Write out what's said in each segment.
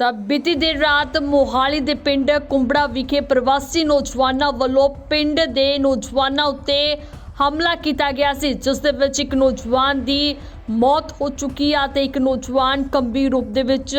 ਤਾਂ ਬੀਤੀ ਦੇਰ ਰਾਤ ਮੋਹਾਲੀ ਦੇ ਪਿੰਡ ਕੁੰਬੜਾ ਵਿਖੇ ਪ੍ਰਵਾਸੀ ਨੌਜਵਾਨਾਂ ਵੱਲੋਂ ਪਿੰਡ ਦੇ ਨੌਜਵਾਨਾਂ ਉੱਤੇ ਹਮਲਾ ਕੀਤਾ ਗਿਆ ਸੀ, ਜਿਸ ਦੇ ਵਿੱਚ ਇੱਕ ਨੌਜਵਾਨ ਦੀ ਮੌਤ ਹੋ ਚੁੱਕੀ ਆ ਤੇ ਇੱਕ ਨੌਜਵਾਨ ਗੰਭੀਰ ਰੂਪ ਦੇ ਵਿੱਚ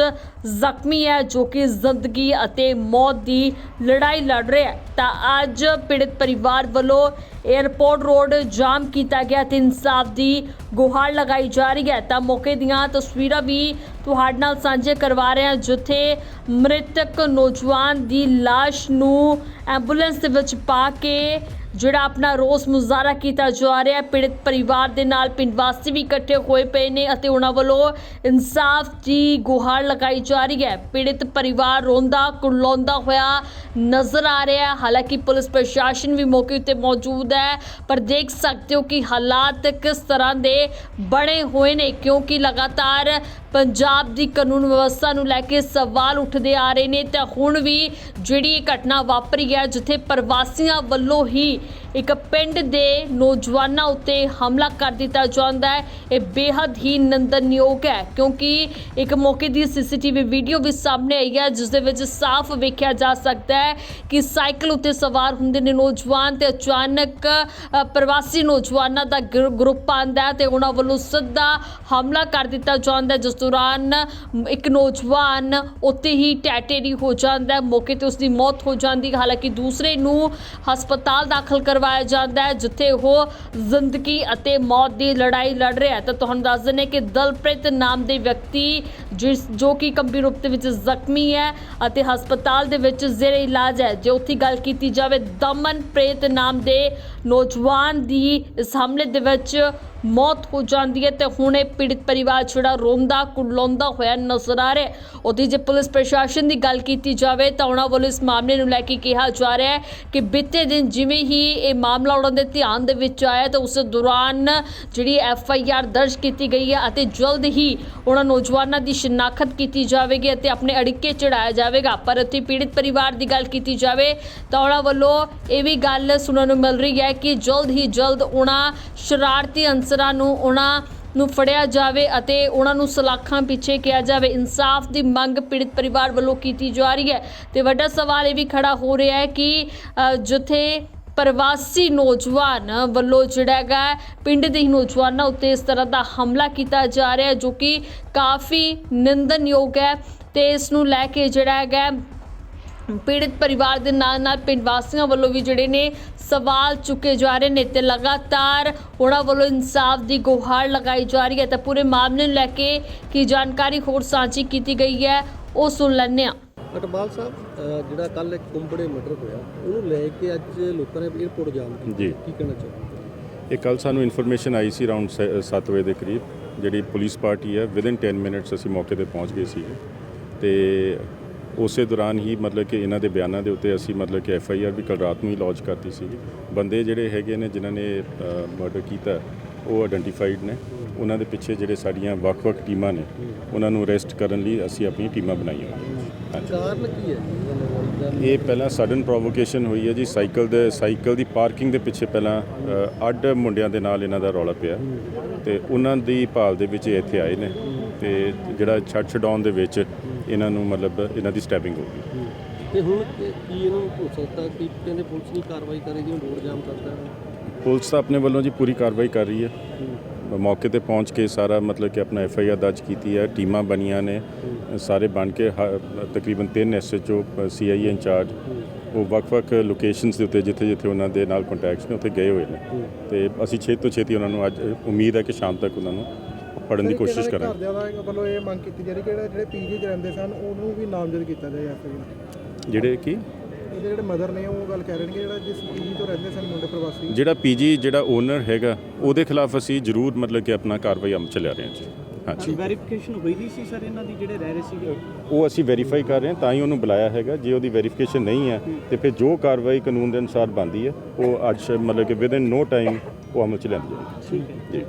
ਜ਼ਖਮੀ ਹੈ ਜੋ ਕਿ ਜ਼ਿੰਦਗੀ ਅਤੇ ਮੌਤ ਦੀ ਲੜਾਈ ਲੜ ਰਿਹਾ ਹੈ। ਤਾਂ ਅੱਜ ਪੀੜਤ ਪਰਿਵਾਰ ਵੱਲੋਂ 에ਅਰਪੋਰਟ ਰੋਡ ਜਾਮ ਕੀਤਾ ਗਿਆ ਤੇ ਇਨਸਾਫ ਦੀ ਗੁਹਾਰ ਲਗਾਈ ਜਾ ਰਹੀ ਹੈ। ਤਾਂ ਮੌਕੇ ਦੀਆਂ ਤਸਵੀਰਾਂ ਵੀ ਤੁਹਾਡੇ ਨਾਲ ਸਾਂਝੇ ਕਰਵਾ ਰਹੇ ਹਾਂ, ਜਿੱਥੇ ਮ੍ਰਿਤਕ ਨੌਜਵਾਨ ਦੀ ਲਾਸ਼ ਨੂੰ ਐਂਬੂਲੈਂਸ ਦੇ ਵਿੱਚ ਪਾ ਕੇ ਜਿਹੜਾ ਆਪਣਾ ਰੋਸ ਮੁਜ਼ਾਹਰਾ ਕੀਤਾ ਜਾ ਰਿਹਾ ਹੈ। ਪੀੜਤ ਪਰਿਵਾਰ ਦੇ ਨਾਲ ਪਿੰਡ ਵਾਸੀ ਵੀ ਇਕੱਠੇ ਹੋਏ ਪਏ ਨੇ ਅਤੇ ਉਹਨਾਂ ਵੱਲੋਂ ਇਨਸਾਫ ਦੀ ਗੁਹਾਰ ਲਗਾਈ ਜਾ ਰਹੀ ਹੈ। ਪੀੜਤ ਪਰਿਵਾਰ ਰੋਂਦਾ, ਕੁਰਲਾਉਂਦਾ ਹੋਇਆ ਨਜ਼ਰ ਆ ਰਿਹਾ ਹੈ। ਹਾਲਾਂਕਿ ਪੁਲਿਸ ਪ੍ਰਸ਼ਾਸਨ ਵੀ ਮੌਕੇ ਉੱਤੇ ਮੌਜੂਦ ਹੈ, ਪਰ ਦੇਖ ਸਕਦੇ ਹੋ ਕਿ ਹਾਲਾਤ ਕਿਸ ਤਰ੍ਹਾਂ ਦੇ ਬਣੇ ਹੋਏ ਨੇ, ਕਿਉਂਕਿ ਲਗਾਤਾਰ ਪੰਜਾਬ ਦੀ ਕਾਨੂੰਨ ਵਿਵਸਥਾ ਨੂੰ ਲੈ ਕੇ ਸਵਾਲ ਉੱਠਦੇ ਆ ਰਹੇ ਨੇ ਤਾਂ ਹੁਣ ਵੀ ਜਿਹੜੀ ਇਹ ਘਟਨਾ ਵਾਪਰੀ ਹੈ, ਜਿੱਥੇ ਪ੍ਰਵਾਸੀਆਂ ਵੱਲੋਂ ਹੀ ਇੱਕ ਪਿੰਡ ਦੇ ਨੌਜਵਾਨਾਂ ਉੱਤੇ ਹਮਲਾ ਕਰ ਦਿੱਤਾ ਜਾਂਦਾ ਹੈ। ਇਹ ਬੇहद ਹੀ ਨਿੰਦਨਯੋਗ ਹੈ, ਕਿਉਂਕਿ ਇੱਕ ਮੌਕੇ ਦੀ ਸੀਸੀਟੀਵੀ ਵੀਡੀਓ ਵੀ ਸਾਹਮਣੇ ਆਈ ਹੈ, ਜਿਸ ਦੇ ਵਿੱਚ ਸਾਫ਼ ਵੇਖਿਆ ਜਾ ਸਕਦਾ ਹੈ ਕਿ ਸਾਈਕਲ ਉੱਤੇ ਸਵਾਰ ਹੁੰਦੇ ਨੇ ਨੌਜਵਾਨ ਤੇ ਅਚਾਨਕ ਪ੍ਰਵਾਸੀ ਨੌਜਵਾਨਾਂ ਦਾ ਗਿਰ- ਗਰੁੱਪ ਆਂਦਾ ਹੈ ਤੇ ਉਹਨਾਂ ਵੱਲੋਂ ਸਿੱਧਾ ਹਮਲਾ ਕਰ ਦਿੱਤਾ ਜਾਂਦਾ ਜਿਸ ਦੌਰਾਨ ਇੱਕ ਨੌਜਵਾਨ ਉੱਤੇ ਹੀ ਟੈਟੇਰੀ ਹੋ ਜਾਂਦਾ ਹੈ। ਮੌਕੇ ਤੇ ਉਸ ਦੀ ਮੌਤ ਹੋ ਜਾਂਦੀ ਹੈ। ਹਾਲਾਂਕਿ ਦੂਸਰੇ ਨੂੰ ਹਸਪਤਾਲ ਦਾਖਲ ਕਰਵਾਇਆ ਜਾਂਦਾ ਹੈ, ਜਿੱਥੇ ਉਹ ਜ਼ਿੰਦਗੀ ਅਤੇ ਮੌਤ ਦੀ ਲੜਾਈ ਲੜ ਰਿਹਾ ਹੈ। ਤਾਂ ਤੁਹਾਨੂੰ ਦੱਸ ਦਿੰਦੇ ਕਿ ਦਲਪ੍ਰੀਤ ਨਾਮ ਦੇ ਵਿਅਕਤੀ, ਜਿਸ ਜੋ ਕਿ ਗੰਭੀਰ ਰੂਪ ਦੇ ਵਿੱਚ ਜ਼ਖਮੀ ਹੈ ਅਤੇ ਹਸਪਤਾਲ ਦੇ ਵਿੱਚ ਜ਼ੇਰੇ ਇਲਾਜ ਹੈ, ਜੇ ਉੱਥੇ ਗੱਲ ਕੀਤੀ ਜਾਵੇ, ਦਮਨਪ੍ਰੀਤ ਨਾਮ ਦੇ ਨੌਜਵਾਨ ਦੀ ਇਸ ਹਮਲੇ ਦੇ ਵਿੱਚ ਮੌਤ ਹੋ ਜਾਂਦੀ ਹੈ ਤੇ ਹੁਣ ਇਹ ਪੀੜਿਤ ਪਰਿਵਾਰ ਜਿਹੜਾ ਰੋਂਦਾ ਕੁਰਲਾਉਂਦਾ ਹੋਇਆ ਨਜ਼ਰ ਆ ਰਿਹਾ ਹੈ। ਜੇ ਪੁਲਿਸ ਪ੍ਰਸ਼ਾਸਨ ਦੀ ਗੱਲ ਕੀਤੀ ਜਾਵੇ ਤਾਂ ਉਹਨਾਂ ਵੱਲੋਂ ਇਸ ਮਾਮਲੇ ਨੂੰ ਲੈ ਕੇ ਕਿਹਾ ਜਾ ਰਿਹਾ ਹੈ ਕਿ ਬੀਤੇ ਦਿਨ ਜਿਵੇਂ ਹੀ ਇਹ ਮਾਮਲਾ ਉਹਨਾਂ ਦੇ ਧਿਆਨ ਦੇ ਵਿੱਚ ਆਇਆ ਤਾਂ ਉਸ ਦੌਰਾਨ ਜਿਹੜੀ ਐਫ ਆਈ ਆਰ ਦਰਜ ਕੀਤੀ ਗਈ ਹੈ ਅਤੇ ਜਲਦ ਹੀ ਉਹਨਾਂ ਨੌਜਵਾਨਾਂ ਦੀ ਸ਼ਨਾਖਤ ਕੀਤੀ ਜਾਵੇਗੀ ਅਤੇ ਆਪਣੇ ਅੜਿੱਕੇ ਚੜਾਇਆ ਜਾਵੇਗਾ। ਪਰ ਉੱਥੇ ਪੀੜਿਤ ਪਰਿਵਾਰ ਦੀ ਗੱਲ ਕੀਤੀ ਜਾਵੇ ਤਾਂ ਉਹਨਾਂ ਵੱਲੋਂ ਇਹ ਵੀ ਗੱਲ ਸੁਣਨ ਨੂੰ ਮਿਲ ਰਹੀ ਹੈ ਕਿ ਜਲਦ ਹੀ ਜਲਦ ਉਹਨਾਂ ਸ਼ਰਾਰਤੀ ਅਨਸਰਾਂ ਨੂੰ, ਉਹਨਾਂ ਨੂੰ ਫੜਿਆ ਜਾਵੇ ਅਤੇ ਉਹਨਾਂ ਨੂੰ ਸਲਾਖਾਂ ਪਿੱਛੇ ਕਿਹਾ ਜਾਵੇ। ਇਨਸਾਫ ਦੀ ਮੰਗ ਪੀੜਿਤ ਪਰਿਵਾਰ ਵੱਲੋਂ ਕੀਤੀ ਜਾ ਰਹੀ ਹੈ ਤੇ ਵੱਡਾ ਸਵਾਲ ਇਹ ਵੀ ਖੜਾ ਹੋ ਰਿਹਾ ਹੈ ਕਿ ਜਿੱਥੇ ਪ੍ਰਵਾਸੀ ਨੌਜਵਾਨ ਵੱਲੋਂ ਜਿਹੜਾ ਹੈਗਾ, ਪਿੰਡ ਦੇ ਹੀ ਨੌਜਵਾਨਾਂ ਉੱਤੇ ਇਸ ਤਰ੍ਹਾਂ ਦਾ ਹਮਲਾ ਕੀਤਾ ਜਾ ਰਿਹਾ ਜੋ ਕਿ ਕਾਫੀ ਨਿੰਦਨਯੋਗ ਹੈ ਤੇ ਇਸ ਨੂੰ ਲੈ ਕੇ ਜਿਹੜਾ ਹੈਗਾ ਪੀੜਿਤ ਪਰਿਵਾਰ ਦੇ ਨਾਲ ਨਾਲ ਪਿੰਡ ਵਾਸੀਆਂ ਵੱਲੋਂ ਵੀ ਜਿਹੜੇ ਨੇ ਸਵਾਲ ਚੁੱਕੇ ਜਾ ਰਹੇ ਨੇ ਤੇ ਲਗਾਤਾਰ ਉਹਨਾਂ ਵੱਲੋਂ ਇਨਸਾਫ ਦੀ ਗੁਹਾਰ ਲਗਾਈ ਜਾ ਰਹੀ ਹੈ ਤਾਂ ਪੂਰੇ ਮਾਮਲੇ ਨੂੰ ਲੈ ਕੇ ਕੀ ਜਾਣਕਾਰੀ ਹੋਰ ਸਾਂਝੀ ਕੀਤੀ ਗਈ ਹੈ ਉਹ ਸੁਣ ਲੈਂਦੇ ਹਾਂ। ਅਟਵਾਲ ਸਾਹਿਬ ਜਿਹੜਾ ਕੱਲ ਇੱਕ ਕੁੰਬੜੇ ਮਰਡਰ ਹੋਇਆ ਉਹਨੂੰ ਲੈ ਕੇ ਅੱਜ ਲੋਕਾਂ ਨੇ 에어ਪੋਰਟ ਜਾਮ ਕੀਤਾ। ਜੀ। ਕੀ ਕਹਿਣਾ ਚਾਹੁੰਦੇ ਇਹ ਕੱਲ ਸਾਨੂੰ ਇਨਫੋਰਮੇਸ਼ਨ ਆਈ ਸੀ ਅਰਾਊਂਡ 7 ਵਜੇ ਦੇ ਕਰੀਬ ਜਿਹੜੀ ਪੁਲਿਸ ਪਾਰਟੀ ਹੈ ਵਿਦਿਨ 10 ਮਿੰਟਸ ਅਸੀਂ ਮੌਕੇ ਤੇ ਪਹੁੰਚ ਗਏ ਸੀ ਤੇ ਉਸੇ ਦੌਰਾਨ ਹੀ ਮਤਲਬ ਕਿ ਇਹਨਾਂ ਦੇ ਬਿਆਨਾਂ ਦੇ ਉੱਤੇ ਅਸੀਂ ਮਤਲਬ ਕਿ ਐਫ ਆਈ ਆਰ ਵੀ ਕੱਲ ਰਾਤ ਨੂੰ ਹੀ ਲੌਂਚ ਕਰਤੀ ਸੀ ਬੰਦੇ ਜਿਹੜੇ ਹੈਗੇ ਨੇ ਜਿਨ੍ਹਾਂ ਨੇ ਮਰਡਰ ਕੀਤਾ ਉਹ ਆਇਡੈਂਟੀਫਾਈਡ ਨੇ। ਉਹਨਾਂ ਦੇ ਪਿੱਛੇ ਜਿਹੜੇ ਸਾਡੀਆਂ ਵੱਖ-ਵੱਖ ਟੀਮਾਂ ਨੇ ਉਹਨਾਂ ਨੂੰ ਅਰੈਸਟ ਕਰਨ ਲਈ ਅਸੀਂ ਆਪਣੀਆਂ ਟੀਮਾਂ ਬਣਾਈਆਂ ਕਾਰਨ ਕੀ ਹੈ? ਇਹ ਪਹਿਲਾਂ ਸਡਨ ਪ੍ਰੋਵੋਕੇਸ਼ਨ ਹੋਈ ਹੈ ਜੀ। ਸਾਈਕਲ ਦੇ ਸਾਈਕਲ ਦੀ ਪਾਰਕਿੰਗ ਦੇ ਪਿੱਛੇ ਪਹਿਲਾਂ ਅੱਡ ਮੁੰਡਿਆਂ ਦੇ ਨਾਲ ਇਹਨਾਂ ਦਾ ਰੌਲਾ ਪਿਆ। ਤੇ ਉਹਨਾਂ ਦੀ ਭਾਲ ਦੇ ਵਿੱਚ ਇੱਥੇ ਆਏ ਨੇ। ਤੇ ਜਿਹੜਾ ਛੱਡ ਛਡਾਉਣ ਦੇ ਵਿੱਚ ਇਹਨਾਂ ਨੂੰ ਮਤਲਬ ਇਹਨਾਂ ਦੀ ਸਟੈਪਿੰਗ ਹੋ ਗਈ। ਤੇ ਹੁਣ ਕੀ ਇਹਨੂੰ ਹੋ ਸਕਦਾ ਕਿ ਕਹਿੰਦੇ ਪੁਲਿਸ ਨਹੀਂ ਕਾਰਵਾਈ ਕਰੇਗੀ ਰੋਡ ਜਾਮ ਕਰਦਾ ਹੈ। ਪੁਲਿਸ ਤਾਂ ਆਪਣੇ ਵੱਲੋਂ ਜੀ ਪੂਰੀ ਕਾਰਵਾਈ ਕਰ ਰਹੀ ਹੈ। ਮੌਕੇ ਤੇ ਪਹੁੰਚ ਕੇ ਸਾਰਾ ਮਤਲਬ ਕਿ ਆਪਣਾ ਐਫ ਆਈ ਆਰ ਦਰਜ ਕੀਤੀ ਹੈ। ਟੀਮਾਂ ਬਣੀਆਂ ਨੇ। ਸਾਰੇ ਬਣ ਕੇ ਹ- ਤਕਰੀਬਨ ਤਿੰਨ S H O C I incharge ਉਹ ਵੱਖ-ਵੱਖ ਲੋਕੇਸ਼ਨਸ ਦੇ ਉੱਤੇ ਜਿੱਥੇ-ਜਿੱਥੇ ਉਹਨਾਂ ਦੇ ਨਾਲ ਕੰਟੈਕਟਸ ਨੇ ਉੱਥੇ ਗਏ ਹੋਏ ਨੇ। ਤੇ ਅਸੀਂ ਛੇਤੀ ਤੋਂ ਛੇਤੀ ਉਹਨਾਂ ਨੂੰ ਅੱਜ ਉਮੀਦ ਹੈ ਕਿ ਸ਼ਾਮ ਤੱਕ ਉਹਨਾਂ ਨੂੰ ਫੜਨ ਦੀ ਕੋਸ਼ਿਸ਼ ਕਰਾਂਗੇ। ਘਰਦਿਆਂ ਦਾ ਵੱਲੋਂ ਇਹ ਮੰਗ ਕੀਤੀ ਜਾ ਰਹੀ ਕਿ ਜਿਹੜੇ ਜਿਹੜੇ ਪੀਜੀ 'ਚ ਰਹਿੰਦੇ ਸਨ ਉਹਨੂੰ ਵੀ ਨਾਮਜ਼ਦ ਕੀਤਾ ਜਾਏ ਐਫਆਈਆਰ ਜਿਹੜੇ ਕੀ? ਇਹਦੇ ਜਿਹੜੇ ਮਦਰ ਨੇ ਉਹ ਗੱਲ ਕਹਿ ਰਹੇ ਨੇ ਕਿ ਜਿਹੜਾ ਜਿਸ ਪੀਜੀ ਤੋਂ ਰਹਿੰਦੇ ਸਨ ਮੁੰਡੇ ਪ੍ਰਵਾਸੀ। ਜਿਹੜਾ ਪੀਜੀ ਜਿਹੜਾ ਓਨਰ ਹੈਗਾ ਉਹਦੇ ਖਿਲਾਫ ਅਸੀਂ ਜ਼ਰੂਰ ਮਤਲਬ ਕਿ ਆਪਣਾ ਕਾਰਵਾਈ ਅਮਲ ਚ ਲਿਆ ਰਹੇ ਹਾਂ ਜੀ। ਹਾਂਜੀ ਵੈਰੀਫਿਕੇਸ਼ਨ ਹੋਈ ਨਹੀਂ ਸੀ ਸਰ ਇਹਨਾਂ ਦੀ ਜਿਹੜੇ ਰਹਿ ਰਹੇ ਸੀਗੇ? ਉਹ ਅਸੀਂ ਵੈਰੀਫਾਈ ਕਰ ਰਹੇ ਹਾਂ ਤਾਂ ਹੀ ਉਹਨੂੰ ਬੁਲਾਇਆ ਹੈਗਾ। ਜੇ ਉਹਦੀ ਵੈਰੀਫਿਕੇਸ਼ਨ ਨਹੀਂ ਹੈ ਤੇ ਫਿਰ ਜੋ ਕਾਰਵਾਈ ਕਾਨੂੰਨ ਦੇ ਅਨੁਸਾਰ ਬਣਦੀ ਹੈ ਉਹ ਅੱਜ ਮਤਲਬ ਕਿ ਵਿਦਨ ਨੋ ਟਾਈਮ ਉਹ ਅਮਲ ਚ ਲਿਆਂਦੀ ਜਾਏਗੀ। ਠੀਕ ਹੈ। ਜੀ।